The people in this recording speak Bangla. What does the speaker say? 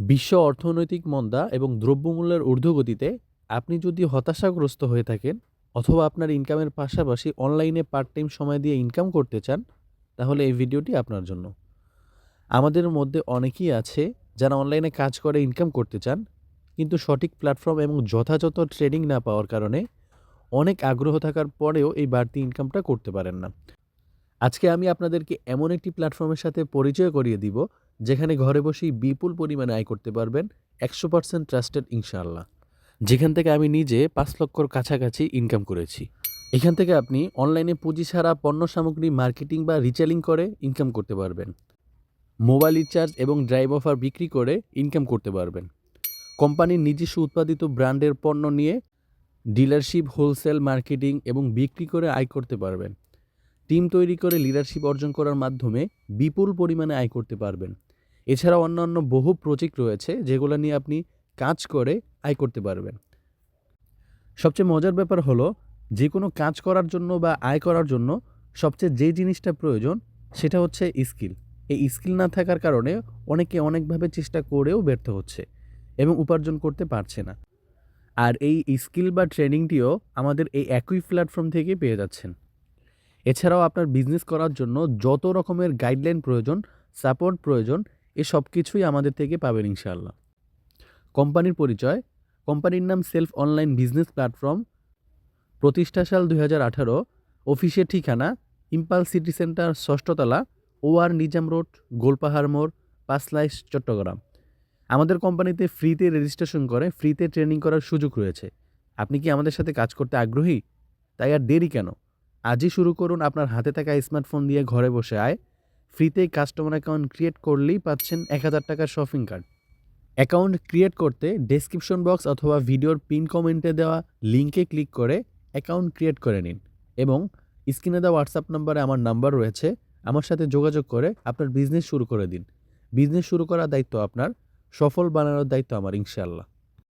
বিশ্ব অর্থনৈতিক মন্দা এবং দ্রব্যমূল্যের ঊর্ধ্বগতিতে আপনি যদি হতাশাগ্রস্ত হয়ে থাকেন অথবা আপনার ইনকামের পাশাপাশি অনলাইনে পার্ট টাইম সময় দিয়ে ইনকাম করতে চান, তাহলে এই ভিডিওটি আপনার জন্য। আমাদের মধ্যে অনেকেই আছে যারা অনলাইনে কাজ করে ইনকাম করতে চান, কিন্তু সঠিক প্ল্যাটফর্ম এবং যথাযথ ট্রেনিং না পাওয়ার কারণে অনেক আগ্রহ থাকার পরেও এই বাড়তি ইনকামটা করতে পারেন না। আজকে আমি আপনাদেরকে এমন একটি প্ল্যাটফর্মের সাথে পরিচয় করিয়ে দিব যেখানে ঘরে বসেই বিপুল পরিমাণে আয় করতে পারবেন একশো পার্সেন্ট ট্রাস্টেড ইনশাআল্লাহ। যেখান থেকে আমি নিজে পাঁচ লক্ষর কাছাকাছি ইনকাম করেছি। এখান থেকে আপনি অনলাইনে পুঁজি ছাড়া পণ্য সামগ্রী মার্কেটিং বা রিচেলিং করে ইনকাম করতে পারবেন। মোবাইল রিচার্জ এবং ড্রাইভ অফার বিক্রি করে ইনকাম করতে পারবেন। কোম্পানির নিজস্ব উৎপাদিত ব্র্যান্ডের পণ্য নিয়ে ডিলারশিপ হোলসেল মার্কেটিং এবং বিক্রি করে আয় করতে পারবেন। টিম তৈরি করে লিডারশিপ অর্জন করার মাধ্যমে বিপুল পরিমাণে আয় করতে পারবেন। এছাড়া অন্যান্য বহু প্রজেক্ট রয়েছে যেগুলো নিয়ে আপনি কাজ করে আয় করতে পারবেন। সবচেয়ে মজার ব্যাপার হলো, যে কোনো কাজ করার জন্য বা আয় করার জন্য সবচেয়ে যে জিনিসটা প্রয়োজন সেটা হচ্ছে স্কিল এই স্কিল না থাকার কারণে অনেকে অনেকভাবে চেষ্টা করেও ব্যর্থ হচ্ছে এবং উপার্জন করতে পারছে না। আর এই স্কিল বা ট্রেনিংটিও আমাদের এই একই প্ল্যাটফর্ম থেকে পেয়ে যাচ্ছেন। এছাড়াও আপনার বিজনেস করার জন্য যত রকমের গাইডলাইন প্রয়োজন সাপোর্ট প্রয়োজন এ সব কিছুই আমাদের থেকে পাবেন ইনশাআল্লাহ। কোম্পানির পরিচয়, কোম্পানির নাম সেলফ অনলাইন বিজনেস প্ল্যাটফর্ম, প্রতিষ্ঠা সাল দুই হাজার আঠারো, অফিসের ঠিকানা, ইম্পাল city centre, ষষ্ঠতলা O R Nizam road, Golpahar মোড়, পাঁচলাইশ, চট্টগ্রাম। আমাদের কোম্পানিতে ফ্রিতে রেজিস্ট্রেশন করে, ফ্রিতে ট্রেনিং করার সুযোগ রয়েছে। আপনি কি আমাদের সাথে কাজ করতে আগ্রহী? তাই আর দেরি কেন? আজই শুরু করুন আপনার হাতে থাকা স্মার্টফোন দিয়ে ঘরে বসে আয়। ফ্রিতে কাস্টমার অ্যাকাউন্ট ক্রিয়েট করলেই পাচ্ছেন এক হাজার টাকার শপিং কার্ড। অ্যাকাউন্ট ক্রিয়েট করতে ডেসক্রিপশন বক্স অথবা ভিডিওর পিন কমেন্টে দেওয়া লিঙ্কে ক্লিক করে অ্যাকাউন্ট ক্রিয়েট করে নিন এবং স্ক্রিনে দেওয়া হোয়াটসঅ্যাপ নাম্বারে আমার নাম্বার রয়েছে, আমার সাথে যোগাযোগ করে আপনার বিজনেস শুরু করে দিন। বিজনেস শুরু করার দায়িত্ব আপনার, সফল বানানোর দায়িত্ব আমার, ইনশাআল্লাহ।